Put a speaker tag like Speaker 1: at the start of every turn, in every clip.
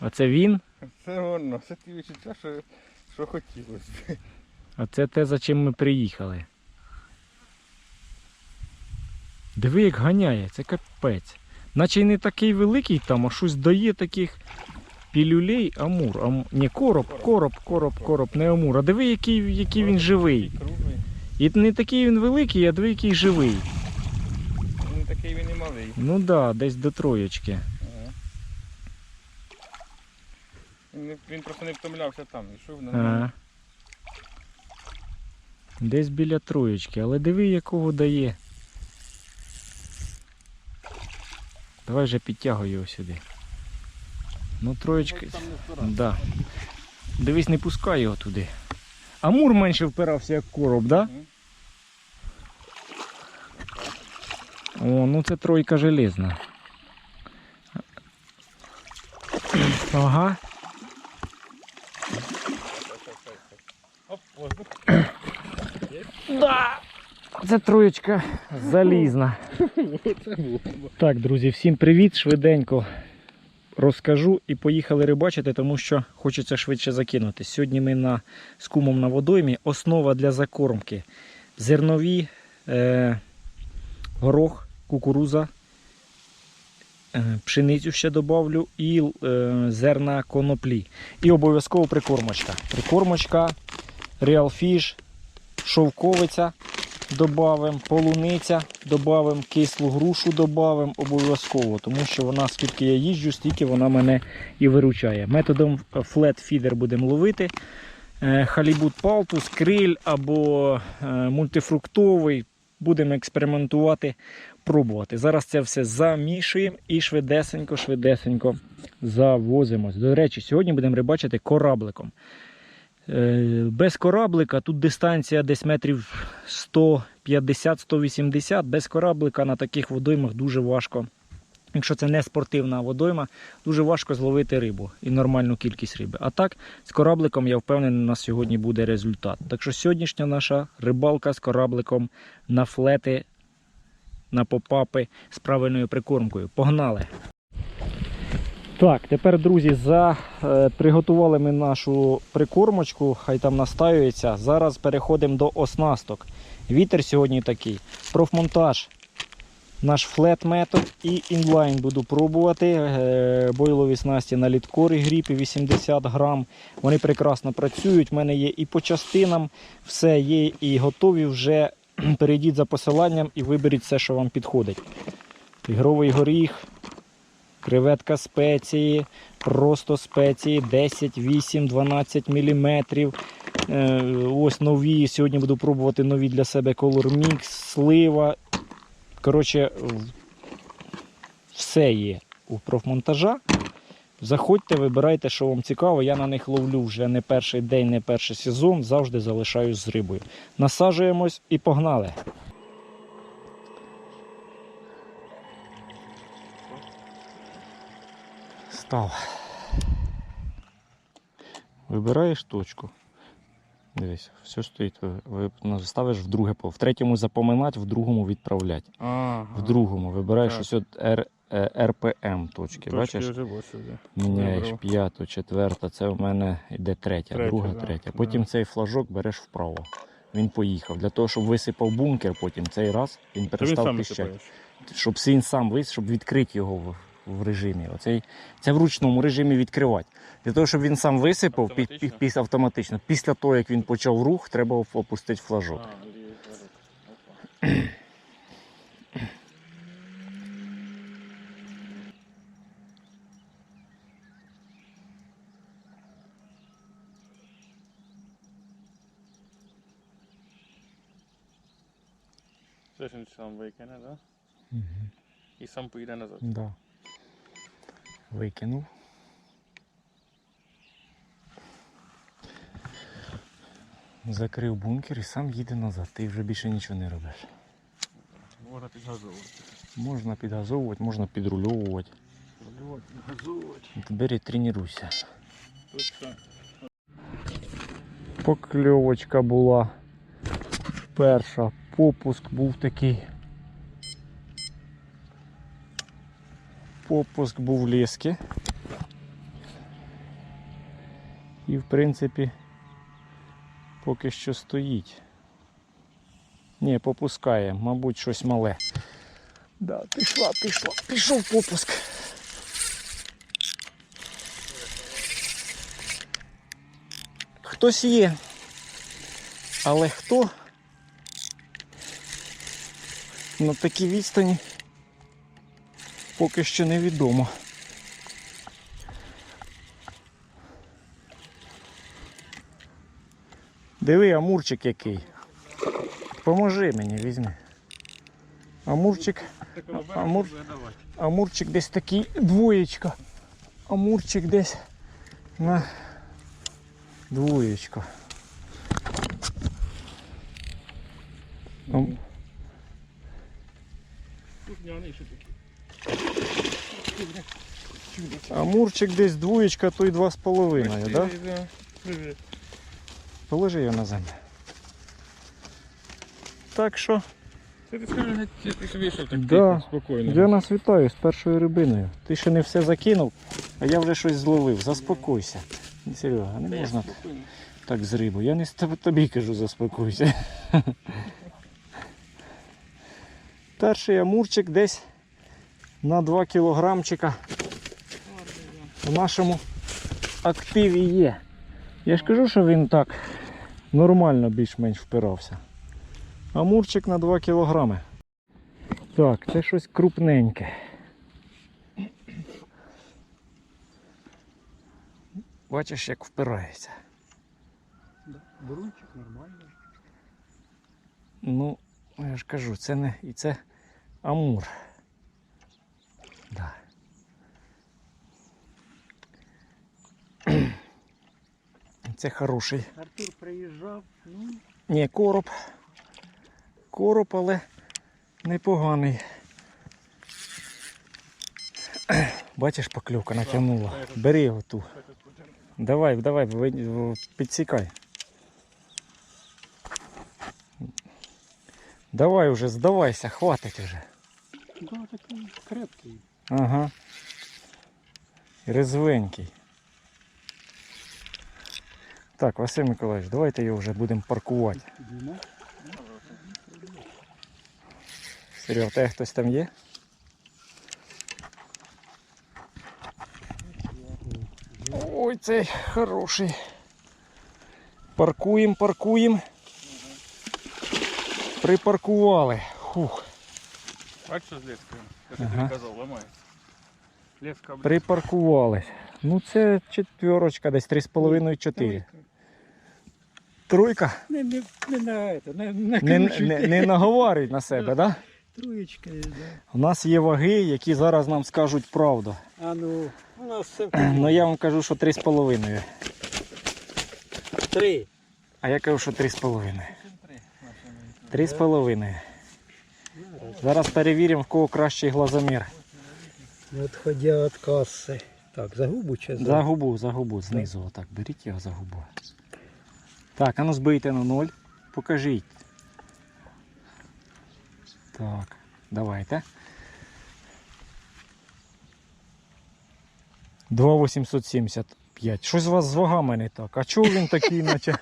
Speaker 1: Оце він,
Speaker 2: Це воно, це ті відчуття, що, що хотілося. б.
Speaker 1: а це те, за чим ми приїхали. Диви, як ганяє, це капець. Наче й не такий великий там, а щось дає таких пілюлей амур. Ам... Ні, короб, короб, короб, короб, не амур. А диви, який, який він живий. І не такий він великий, а диви, який живий.
Speaker 2: Не такий він і малий.
Speaker 1: Ну да, десь до троєчки.
Speaker 2: Ага. Він, не- він просто не втомлявся там, йшов на
Speaker 1: Ага. Десь біля троєчки, але диви, якого дає. Давай вже підтягуй його сюди. Ну, троєчка. Да. Дивись, не пускай його туди. Амур менше впирався, як короб, да?
Speaker 2: Мгм.
Speaker 1: О, ну це тройка железна. Ага.
Speaker 2: Оп, воздух.
Speaker 1: Да. Це троєчка залізна. Так, друзі, всім привіт! Швиденько розкажу і поїхали рибачити, тому що хочеться швидше закинути. Сьогодні ми на, з кумом на водоймі. Основа для закормки. Зернові, е, горох, кукуруза, е, пшеницю ще добавлю і е, зерна коноплі. І обов'язково прикормочка. Прикормочка, Real Fish, шовковиця добавимо, полуниця добавимо, кислу грушу добавимо обов'язково, тому що вона, скільки я їжджу, стільки вона мене і виручає. Методом флет фідер будемо ловити. Е, Халібут палтус, криль або е, мультифруктовий. Будемо експериментувати, пробувати. Зараз це все замішуємо і швидесенько, швидесенько завозимось. До речі, сьогодні будемо рибачити корабликом. Е, Без кораблика тут дистанція десь метрів 150-180. Без кораблика на таких водоймах дуже важко. Якщо це не спортивна водойма, дуже важко зловити рибу і нормальну кількість риби. А так, з корабликом, я впевнений, у нас сьогодні буде результат. Так що сьогоднішня наша рибалка з корабликом на флети, на попапи з правильною прикормкою. Погнали! Так, тепер, друзі, за, е, приготували ми нашу прикормочку, хай там настаюється. Зараз переходимо до оснасток. Вітер сьогодні такий. Профмонтаж. Наш флет метод і інлайн буду пробувати. Е, Бойлові снасті на літкорі гріпі 80 грам. Вони прекрасно працюють. У мене є і по частинам, все є і готові вже. Перейдіть за посиланням і виберіть все, що вам підходить. Ігровий горіх, креветка спеції, просто спеції 10, 8, 12 мм. Ось нові. Сьогодні буду пробувати нові для себе Color Mix, слива. Коротше, все є у профмонтажа. Заходьте, вибирайте, що вам цікаво. Я на них ловлю вже не перший день, не перший сезон, завжди залишаюсь з рибою. Насаджуємось і погнали. Став. Вибираєш точку. Дивись, все стоїть. Ви- ви ставиш в друге поле. В третьому запоминати, в другому відправляти.
Speaker 2: Ага.
Speaker 1: В другому вибираєш ось от Р, е, РПМ точки.
Speaker 2: Точки
Speaker 1: Бачиш?
Speaker 2: да.
Speaker 1: Міняєш п'яту, четверта, це в мене йде третя,
Speaker 2: Третя,
Speaker 1: друга,
Speaker 2: да,
Speaker 1: третя.
Speaker 2: да.
Speaker 1: Потім цей флажок береш вправо. Він поїхав. Для того, щоб висипав бункер, потім цей раз він перестав піщати. Щоб він сам вис, щоб відкрити його в, режимі. Оцей, це в ручному режимі відкривати. Для того, щоб він сам висипав пі, пі,
Speaker 2: Автоматично?
Speaker 1: після автоматично. Того, як він почав рух, треба опустити флажок.
Speaker 2: Це ж він сам викине, да? І сам поїде назад.
Speaker 1: Да. Викинув. Закрив бункер і сам їде назад. Ти вже більше нічого не робиш.
Speaker 2: Можна підгазовувати.
Speaker 1: Можна підгазовувати, можна підрульовувати.
Speaker 2: Рулювати, підгазовувати.
Speaker 1: Тепер тренуйся.
Speaker 2: Точно.
Speaker 1: Покльовочка була перша. Попуск був такий. Попуск був лески. І в принципі поки що стоїть. Ні, попускає, мабуть, щось мале. Да, пішла, пішла, пішов попуск. Хтось є. Але хто? На такій відстані поки що невідомо. Диви, амурчик який. Поможи мені, візьми. Амурчик. Амур, амурчик десь такий двоєчка. Амурчик десь на двоєчка. Ам- Амурчик десь двоєчка, то й два з половиною, да?
Speaker 2: Привіт.
Speaker 1: Положи його на землю. Так що,
Speaker 2: ти так
Speaker 1: Да.
Speaker 2: спокійно.
Speaker 1: я нас вітаю з першою рибиною. Ти ще не все закинув, а я вже щось зловив. Заспокойся. Серега, не можна так з рибою. Я не з тобі кажу, заспокойся. Перший амурчик десь на 2 кілограмчика в нашому активі є. Я ж кажу, що він так нормально більш-менш впирався. Амурчик на 2 кілограми. Так, це щось крупненьке. Бачиш, як впирається.
Speaker 2: Брунчик нормально.
Speaker 1: Ну, я ж кажу, це не і це амур. Да. Це хороший.
Speaker 3: Артур приїжджав, ну,
Speaker 1: Ні, короб. Короб, але непоганий. Бачиш, покльовка натягнула. Бери його ту. Давай, давай, підсікай. Давай уже, здавайся, хватить уже.
Speaker 3: да, такий крепкий.
Speaker 1: Ага. Резвенький. Так, Василь Миколаївич, давайте його вже будемо паркувати. Серега, тебе хтось там є? Ой, цей хороший. Паркуємо, паркуємо. Припаркували. Фух,
Speaker 2: Бачиш, що з лескою? Я
Speaker 1: Ага.
Speaker 2: тобі казав, ламається. Леска, блін.
Speaker 1: припаркували. Ну це четверочка, десь 3,5-4. Тройка.
Speaker 3: Не, не, не на це, не, не,
Speaker 1: Не, не, не наговарюй на себе, так? Да?
Speaker 3: Троєчка, да.
Speaker 1: У нас є ваги, які зараз нам скажуть правду.
Speaker 3: А ну, у нас все
Speaker 1: Ну я вам кажу, що 3,5.
Speaker 3: три.
Speaker 1: А я кажу, що 3,5. 3,5. Зараз перевіримо, в кого кращий глазомір.
Speaker 3: Відходя від каси. Так, за губу чи
Speaker 1: За губу, за губу, знизу отак. Беріть його за губу. Так, а ну збийте на ноль. Покажіть. Так, давайте. 2,875. Щось у вас з вагами не так. А чого він такий, наче?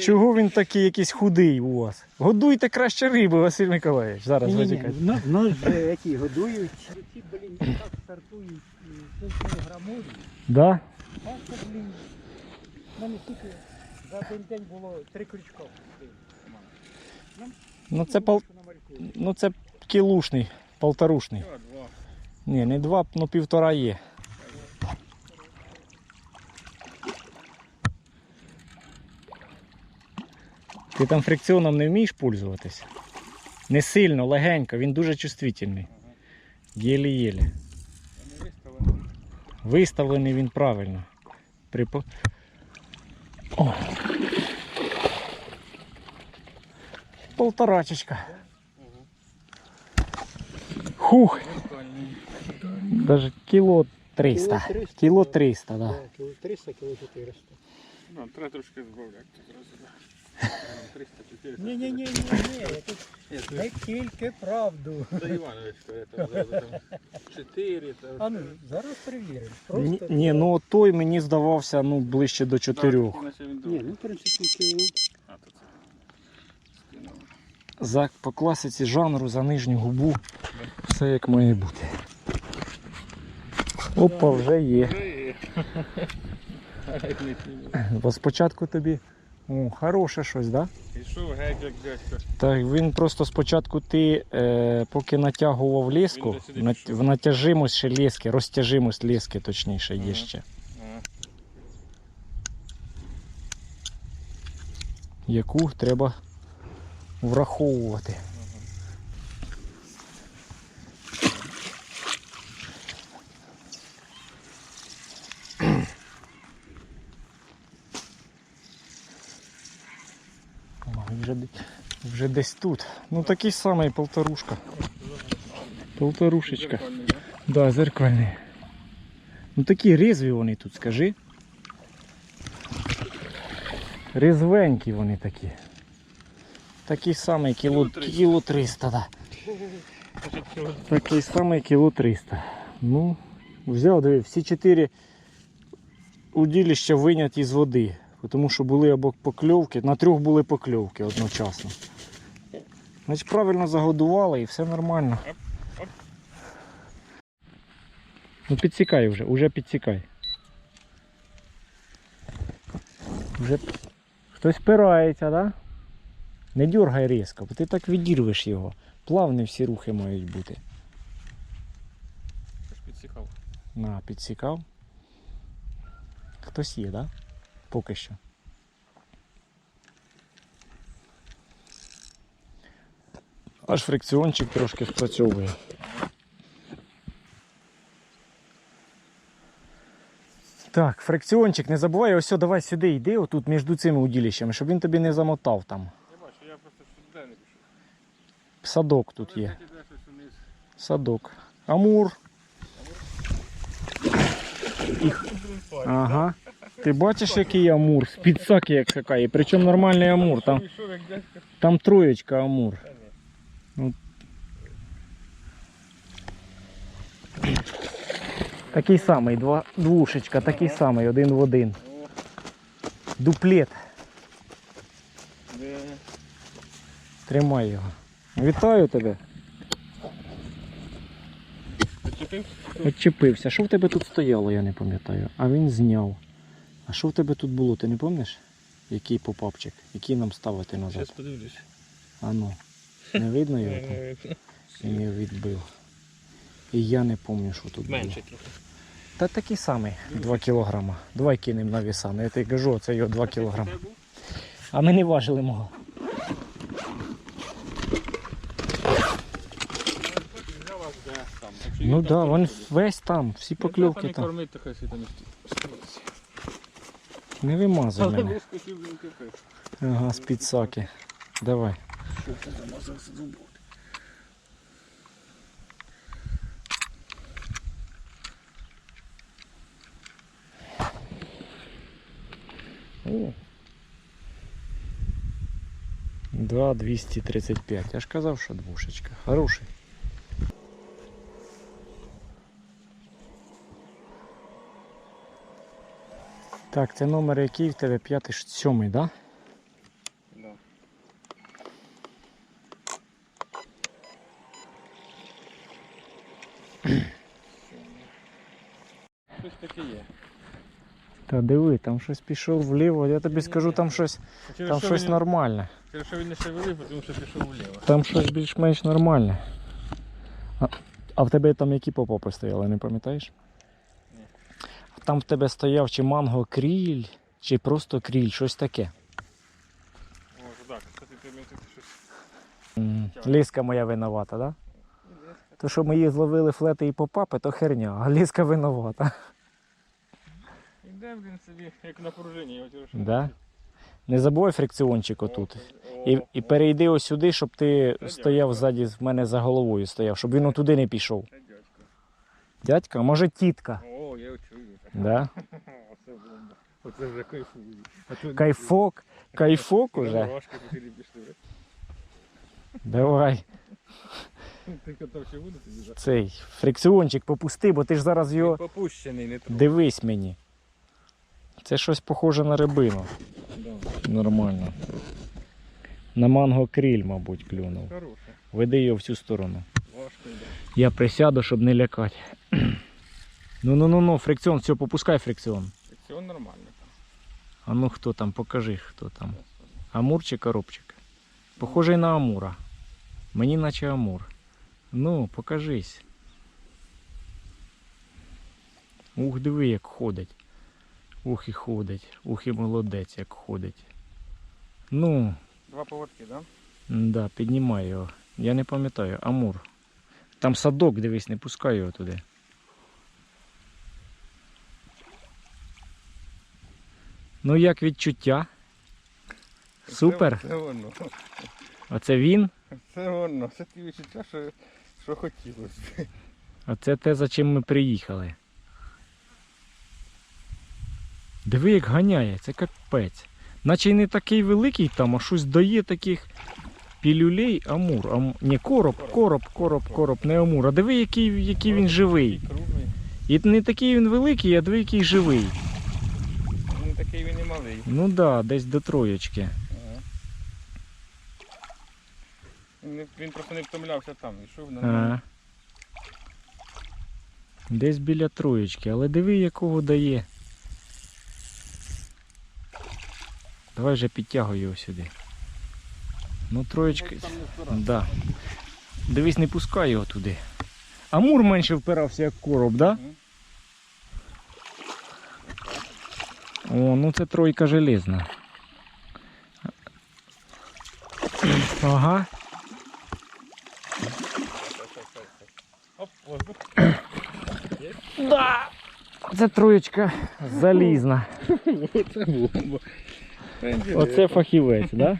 Speaker 1: Чого він такий якийсь худий у вас? Годуйте краще риби, Василь Миколаївич. Зараз
Speaker 3: ні. Нас же які годують. Ці, блін, так стартують кілограмові.
Speaker 1: Да?
Speaker 3: Так, що, блін, в мене тільки за один день було три крючка.
Speaker 1: Ну це пол... ну це кілушний, полторушний. Ні, не два, ну півтора є. Ти там фрикціоном не вмієш пользуватись? Не сильно, легенько, він дуже чувствительний. Єлі-єлі.
Speaker 2: Виставлений.
Speaker 1: Він правильно. При... О. Полторачечка. Хух, даже кіло 300.
Speaker 3: Кіло 300,
Speaker 1: Кіло
Speaker 3: да.
Speaker 1: 300, да.
Speaker 3: Да, кіло 300, кіло 400.
Speaker 2: Ну, треба трошки збавляти зразу. да. 300-400.
Speaker 3: Ні, ні, ні, ні, ні. Не тільки правду.
Speaker 2: за Івановичка, там 4,
Speaker 3: А ну, зараз перевіримо.
Speaker 1: Ні,
Speaker 3: Просто.
Speaker 1: ні, ну от той мені здавався ну, ближче до чотирьох.
Speaker 3: Ні, ну 30 кіло.
Speaker 2: А, то це. Скинув.
Speaker 1: За, по класиці жанру за нижню губу все як має бути. Опа, вже є. Бо спочатку тобі. О, хороше щось, так? Да?
Speaker 2: Пішов геть, як дядько.
Speaker 1: Так, він просто спочатку ти, е, поки натягував
Speaker 2: ліску,
Speaker 1: на, в натяжимость ще ліски, розтяжимость ліски точніше є
Speaker 2: Ага.
Speaker 1: ще.
Speaker 2: Ага.
Speaker 1: Яку треба враховувати. О, Вже, вже десь тут. Ну такий самий полторушка. Полторушечка.
Speaker 2: Зеркальний, да?
Speaker 1: Зеркальний. Ну такі різві вони тут, скажи. Різвенькі вони такі. Такий самий кіло,
Speaker 2: Кіло 300.
Speaker 1: кіло 300, да. Такий самий кіло 300. Ну, взяв, диви, всі чотири удилища виняті з води. Тому що були або покльовки, на трьох були покльовки одночасно. Значить правильно загодували і все нормально. Ну підсікай вже, уже підсікай. Вже хтось спирається, да? Не дергай різко, бо ти так відірвеш його. Плавні всі рухи мають бути.
Speaker 2: Підсікав.
Speaker 1: На, підсікав. Хтось є, да? Поки що. Аж фрикціончик трошки спрацьовує. Так, фрикціончик, не забувай, ось давай сюди йди, отут між цими уділищами, щоб він тобі не замотав там.
Speaker 2: Я бачу, я просто сюди не пішов.
Speaker 1: Садок тут є. Садок. Амур. Їх... Ага. Ти бачиш, який амур? З підсаки як скакає. Причому нормальний амур. Там, там троєчка амур. Такий самий, два, двушечка, такий самий, один в один. Дуплет. Тримай його. Вітаю тебе. Відчепився. Що в тебе тут стояло, я не пам'ятаю. А він зняв. А що в тебе тут було, ти не пам'ятаєш? Який попапчик? Який нам ставити назад?
Speaker 2: Зараз подивлюсь.
Speaker 1: А ну. Не видно його там? Він його відбив. І я не пам'ятаю, що тут було.
Speaker 2: Менше трохи.
Speaker 1: Та такий самий 2 кілограма. Давай кинемо на віса. Ну, я тобі кажу, це його 2 кілограма. А ми не важили мого.
Speaker 2: Там.
Speaker 1: Ну так,
Speaker 2: там
Speaker 1: да, він весь там, всі покльовки
Speaker 2: Не
Speaker 1: там.
Speaker 2: кормить, то хай не стілиться.
Speaker 1: Не вимазуй
Speaker 2: Але
Speaker 1: мене. Ага, з-під саки. Давай.
Speaker 2: Що це замазався зубом?
Speaker 1: О. Да, 235. Я ж казав, що двушечка. Хороший. Так, це номер який в тебе? П'ятий, ш- сьомий, да?
Speaker 2: Да. Щось таке є.
Speaker 1: Та диви, там щось пішов вліво. Я тобі скажу, там щось,
Speaker 2: Через
Speaker 1: там
Speaker 2: що
Speaker 1: щось
Speaker 2: він-
Speaker 1: нормальне.
Speaker 2: Через що він не шевелив, тому що пішов вліво.
Speaker 1: Там щось більш-менш нормальне. А, а в тебе там які попопи стояли, не пам'ятаєш? Там в тебе стояв чи манго кріль, чи просто кріль, щось таке.
Speaker 2: Може так, щось.
Speaker 1: Ліска моя винувата, да? То, що ми її зловили флети і попапи, то херня, а ліска винувата.
Speaker 2: Іде він собі, як на пружині.
Speaker 1: Да? Не забувай фрикціончик отут.
Speaker 2: О,
Speaker 1: І, і перейди ось сюди, щоб ти
Speaker 2: Це
Speaker 1: стояв ззаді в мене за головою стояв, щоб він отуди не пішов.
Speaker 2: Це дядько.
Speaker 1: Дядька, може тітка?
Speaker 2: О, я.
Speaker 1: Да?
Speaker 2: Оце бомба. Оце вже. А то-
Speaker 1: Кайфок, кайфок уже.
Speaker 2: Важко пішли, пішли.
Speaker 1: Давай.
Speaker 2: Ти катав ще буде тобі за?
Speaker 1: Цей фрикціончик попусти, бо ти ж зараз його.
Speaker 2: Попущений, не трогай.
Speaker 1: Дивись мені. Це щось похоже на рибину. Нормально. На манго кріль, мабуть, клюнув.
Speaker 2: Хороше.
Speaker 1: Веди його в цю сторону.
Speaker 2: Важко йде.
Speaker 1: Я присяду, щоб не лякати. Ну ну ну ну, фрикціон, все, попускай фрикціон.
Speaker 2: Все нормально.
Speaker 1: А ну хто там, покажи, хто там. Амур чи коробчик? Похожий на Амура. Мені наче Амур. Ну, покажись. Ух, диви, як ходить. Ух і ходить. Ух і молодець, як ходить. Ну,
Speaker 2: Два поводки, да?
Speaker 1: да, піднімай його. Я не пам'ятаю, Амур. Там садок, дивись, не пускай його туди. Ну, як відчуття? Супер.
Speaker 2: Це, це воно.
Speaker 1: Оце він.
Speaker 2: Це воно. Це ті відчуття, що, що хотілося.
Speaker 1: Оце те, за чим ми приїхали. Диви, як ганяє, це капець. Наче й не такий великий там, а щось дає таких пілюлей амур. Ам... Ні, короб, короб, короб, короб, не амур. А диви, який, який він живий. І не такий він великий, а диви, який живий.
Speaker 2: Такий він і малий.
Speaker 1: Ну так, да, десь до троєчки.
Speaker 2: Ага. Він, він просто не втомлявся там. Ішов на
Speaker 1: Ага. Десь біля троєчки, але диви, якого дає. Давай вже підтягуй його сюди. Ну, троєчка. Да. Дивись, не пускай його туди. Амур менше впирався, як короб, да? О, ну це тройка железна. Ага. Да. Це троєчка залізна.
Speaker 2: Оце бомба.
Speaker 1: Оце фахівець, да?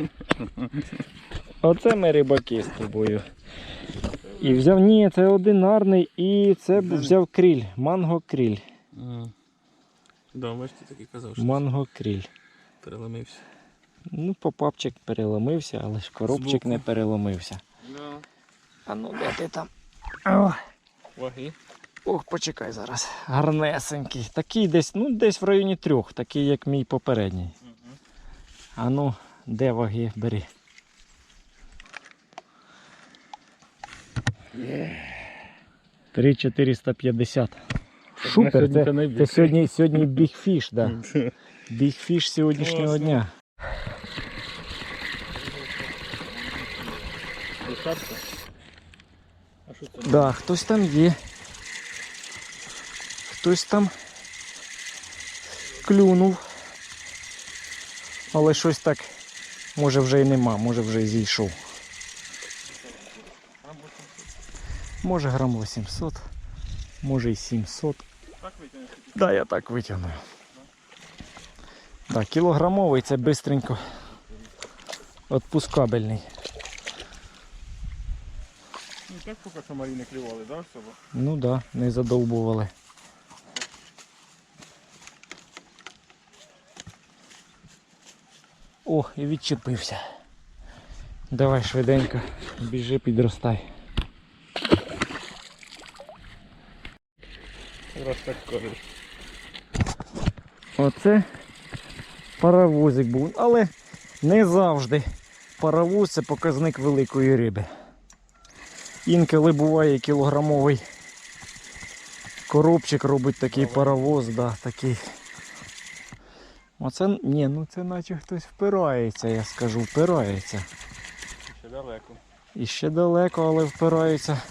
Speaker 1: Оце ми рибаки з тобою. І взяв, ні, це одинарний і це взяв кріль. Манго кріль.
Speaker 2: Да, бачите, так і казав, що
Speaker 1: Манго кріль.
Speaker 2: переломився.
Speaker 1: Ну, попапчик переломився, але ж коробчик
Speaker 2: Збоку.
Speaker 1: не переломився.
Speaker 2: Да.
Speaker 1: А ну де ти там? О,
Speaker 2: Ваги.
Speaker 1: ох, почекай зараз. Гарнесенький. Такий десь, ну десь в районі трьох, такий як мій попередній. А ну, де ваги бери. Три 450.
Speaker 2: Сьогодні
Speaker 1: це,
Speaker 2: це
Speaker 1: сьогодні, сьогодні бігфіш, да. Бігфіш сьогоднішнього дня. Да, хтось там є. Хтось там клюнув. Але щось так, може вже і нема, може вже і зійшов. Може грам 800, може і 700.
Speaker 2: Так витягнути?
Speaker 1: Да, я так витягну. Так, кілограмовий це бистренько відпускабельний.
Speaker 2: Ну так поки що маріни клювали, да, особо?
Speaker 1: Ну да, не задовбували. О, і відчепився. Давай швиденько, біжи, підростай.
Speaker 2: Раз так кажеш.
Speaker 1: Оце паровозик був, але не завжди. Паровоз це показник великої риби. Інколи буває кілограмовий коробчик робить такий паровоз, да, такий. Оце, ні, ну це наче хтось впирається, я скажу, впирається.
Speaker 2: Ще далеко.
Speaker 1: І ще далеко, але впирається,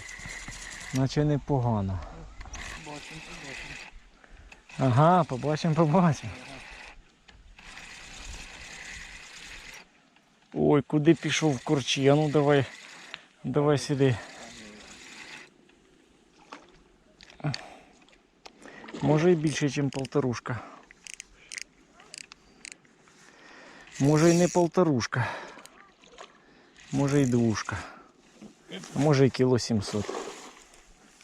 Speaker 1: наче непогано. Ага, побачимо, побачимо. Ой, куди пішов корчі? А ну давай, давай сюди. Може і більше, ніж полторушка. Може і не полторушка. Може і двушка. Може і кіло 700.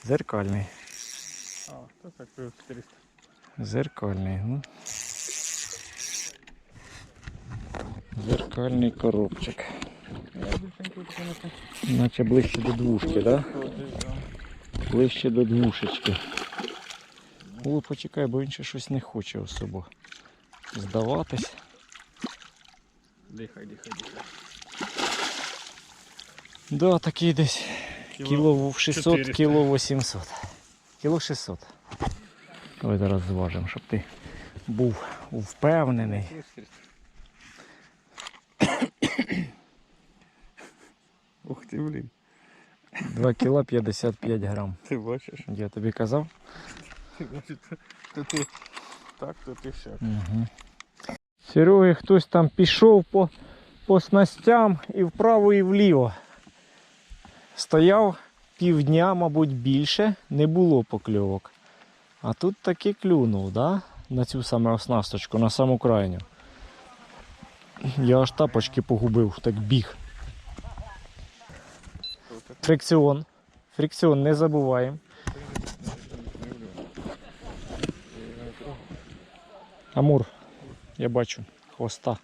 Speaker 1: Зеркальний.
Speaker 2: А, то так 400.
Speaker 1: Зеркальний. Ну. Зеркальний коробчик.
Speaker 2: Так.
Speaker 1: Наче ближче до двушки, да? Ближче до двушечки. О, почекай, бо він ще щось не хоче особо здаватись.
Speaker 2: Дихай, дихай, дихай.
Speaker 1: Да, такий десь кіло 600, кіло 800. Кіло 600. Давай зараз зважимо, щоб ти був впевнений.
Speaker 2: Ух ти, блін.
Speaker 1: 2 кіло 55 грам.
Speaker 2: Ти бачиш?
Speaker 1: Я тобі казав?
Speaker 2: Ти бачиш, то ти так, то ти все.
Speaker 1: Угу. Сереги хтось там пішов по, по снастям і вправо, і вліво. Стояв півдня, мабуть, більше, не було покльовок. А тут таки клюнув, да? на цю саме оснасточку, на саму крайню. Я аж тапочки погубив, так біг. Фрикціон. Фрикціон не забуваємо. Амур, я бачу, хвоста.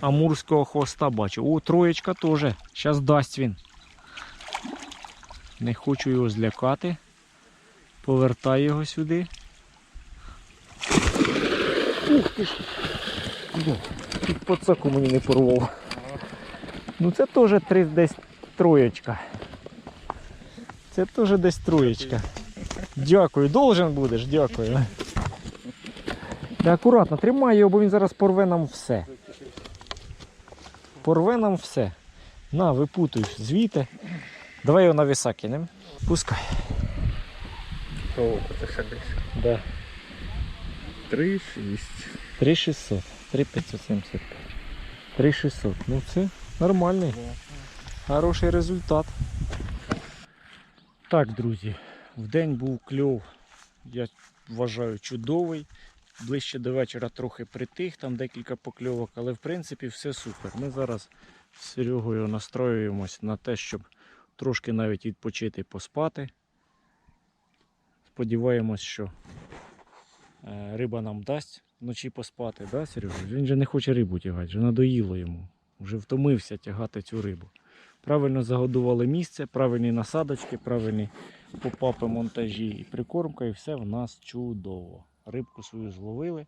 Speaker 1: Амурського хвоста бачу. О, троєчка теж. Зараз дасть він. Не хочу його злякати. Повертай його сюди. Ух ти ж. Тут пацаку мені не порвав. Ну це теж десь троєчка. Це теж десь троєчка. Дякую, должен будеш, дякую. Та акуратно, тримай його, бо він зараз порве нам все. Порве нам все. На, випутуй звідти. Давай його на віса кинемо. Пускай.
Speaker 2: То це ще десь.
Speaker 1: Да.
Speaker 2: 3, 6.
Speaker 1: 3600. 3575. 3600. Ну це нормальний. Хороший результат. Так, друзі, в день був кльов, я вважаю, чудовий. Ближче до вечора трохи притих, там декілька покльовок, але в принципі все супер. Ми зараз з Серегою настроюємось на те, щоб трошки навіть відпочити, поспати. Сподіваємось, що е, риба нам дасть вночі поспати, да, Сережа? Він же не хоче рибу тягати, вже надоїло йому. Вже втомився тягати цю рибу. Правильно загодували місце, правильні насадочки, правильні попапи, монтажі і прикормка, і все в нас чудово. Рибку свою зловили.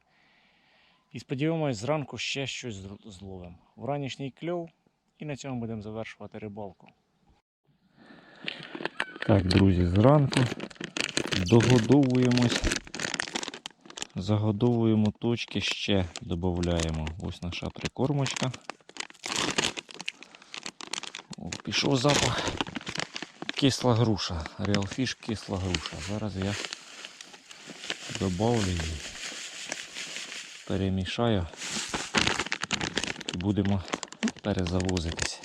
Speaker 1: І сподіваємось, зранку ще щось зловимо. Вранішній кльов, і на цьому будемо завершувати рибалку. Так, друзі, зранку догодовуємось. Загодовуємо точки, ще додаємо. Ось наша прикормочка. О, пішов запах. Кисла груша. Fish кисла груша. Зараз я добавлю її. Перемішаю. І будемо перезавозитись.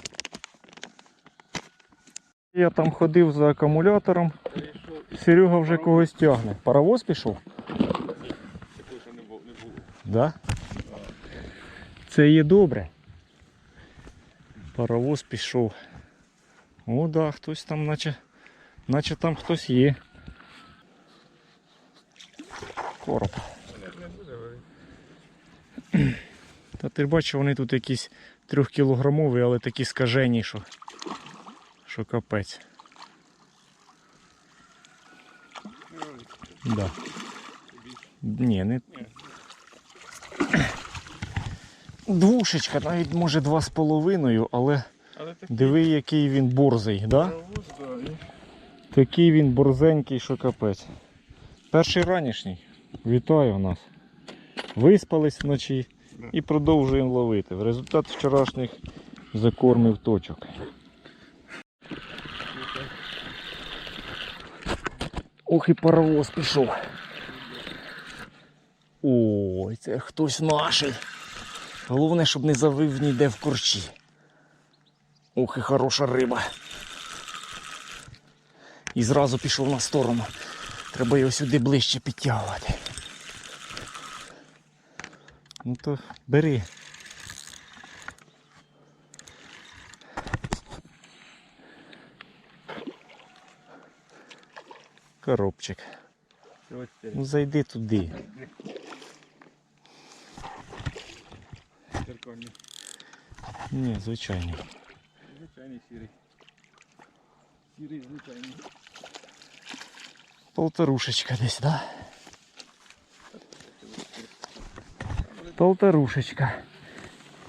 Speaker 1: Я там ходив за акумулятором. Серега вже когось тягне. Паровоз пішов? Да? Це є добре. Паровоз пішов. О, да, хтось там, наче, наче там хтось є. Короб. Та ти бачиш, вони тут якісь трьохкілограмові, але такі скажені, що, що капець. Да. Ні, не. Двушечка, навіть може два з половиною, але
Speaker 2: Але такий
Speaker 1: диви, який він борзий, да? Такий він борзенький, що капець. Перший ранішній. Вітаю нас. Виспались вночі і продовжуємо ловити. В результат вчорашніх закормів точок. Ох і паровоз пішов. Ой, це хтось наший. Головне, щоб не завив ніде в корчі. Ох і хороша риба. І зразу пішов на сторону. Треба його сюди ближче підтягувати. Ну то бери. Коробчик. Ну зайди туди.
Speaker 2: зеркальний.
Speaker 1: Ні, звичайний.
Speaker 2: Звичайний сірий. Сірий звичайний.
Speaker 1: Полторушечка десь, да? Полторушечка.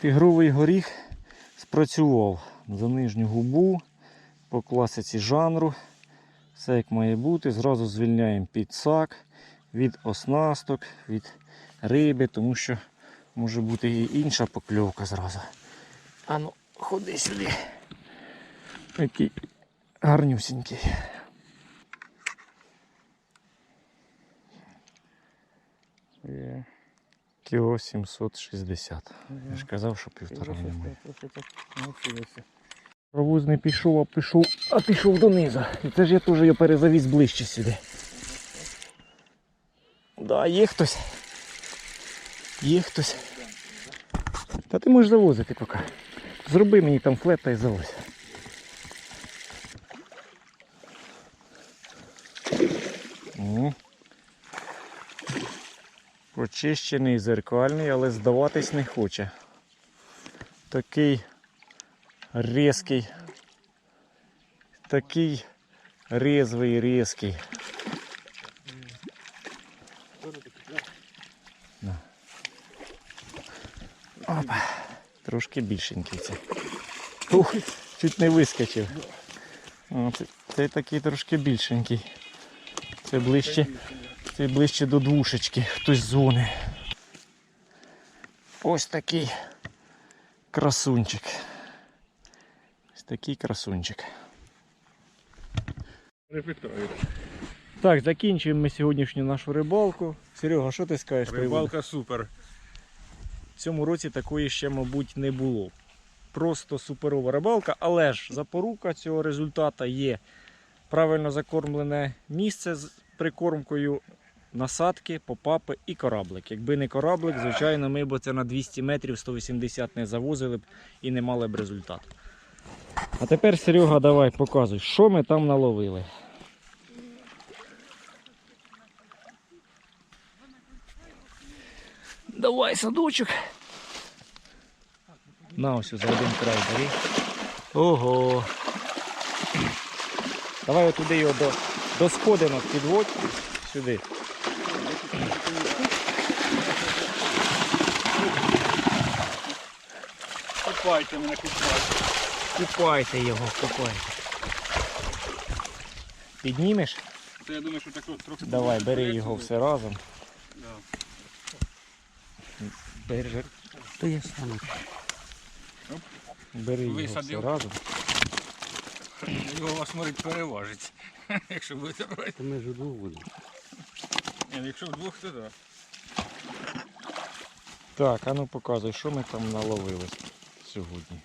Speaker 1: Тигровий горіх спрацював за нижню губу по класиці жанру. Все як має бути. Зразу звільняємо підсак від оснасток, від риби, тому що може бути і інша покльовка зразу. Ану, ходи сюди. Який гарнюсінький. Є. Кіло 760. Я ж казав, що півтора немає. Провоз не пішов, а пішов, а пішов донизу. І це ж я теж його перезавіз ближче сюди. Да, є хтось. Є хтось. Та ти можеш завозити поки. Зроби мені там флет та й завозь. О. Почищений зеркальний, але здаватись не хоче. Такий різкий. Такий резвий, різкий. Опа. Трошки більшенький це. Ух, чуть не вискочив. О, це, це такий трошки більшенький. Це ближче. Це ближче до двушечки, хтось зони. Ось такий красунчик. Такий красунчик. Так, закінчуємо ми сьогоднішню нашу рибалку. Серега, що ти скажеш?
Speaker 2: Рибалка супер.
Speaker 1: В цьому році такої ще, мабуть, не було. Просто суперова рибалка, але ж запорука цього результату є правильно закормлене місце з прикормкою, насадки, попапи і кораблик. Якби не кораблик, звичайно, ми б це на 200 метрів 180 не завозили б і не мали б результату. А тепер, Серега, давай показуй, що ми там наловили. Давай садочок. На ось за один край бери. Ого. Давай отуди його до, до сходинок підводь сюди.
Speaker 2: Купайте мене, купайте.
Speaker 1: Купайте його, купайте. Піднімеш?
Speaker 2: Це я думаю, що так от трохи...
Speaker 1: Давай, бери його все разом.
Speaker 2: Да.
Speaker 1: Бери,
Speaker 3: То я сам.
Speaker 1: бери його все
Speaker 2: Висадив.
Speaker 1: разом.
Speaker 2: Його вас може переважить. Якщо будете брати.
Speaker 3: То ми ж удвох будемо.
Speaker 2: Ні, якщо вдвох, то так.
Speaker 1: Так, а ну показуй, що ми там наловили сьогодні.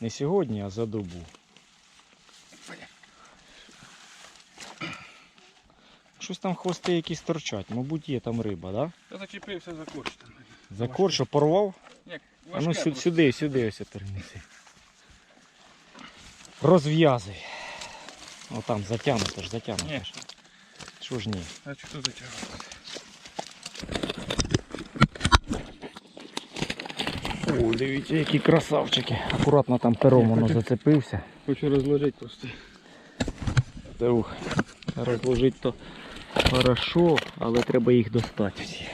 Speaker 1: Не сьогодні, а за добу. Щось там хвости якісь торчать, мабуть, є там риба, да?
Speaker 2: Я зачепився за корч там.
Speaker 1: За корчу порвав?
Speaker 2: Як
Speaker 1: А ну сюди, сюди, сюди ось перенеси. Розв'язуй. О там затягнуто ж, затягнуто ж. Що ж ні?
Speaker 2: А що тут затягувати?
Speaker 1: О, дивіться, які красавчики. Акуратно там пером воно зацепився.
Speaker 2: Хочу розложити просто.
Speaker 1: Ух, розложити то хорошо, але треба їх достати всі.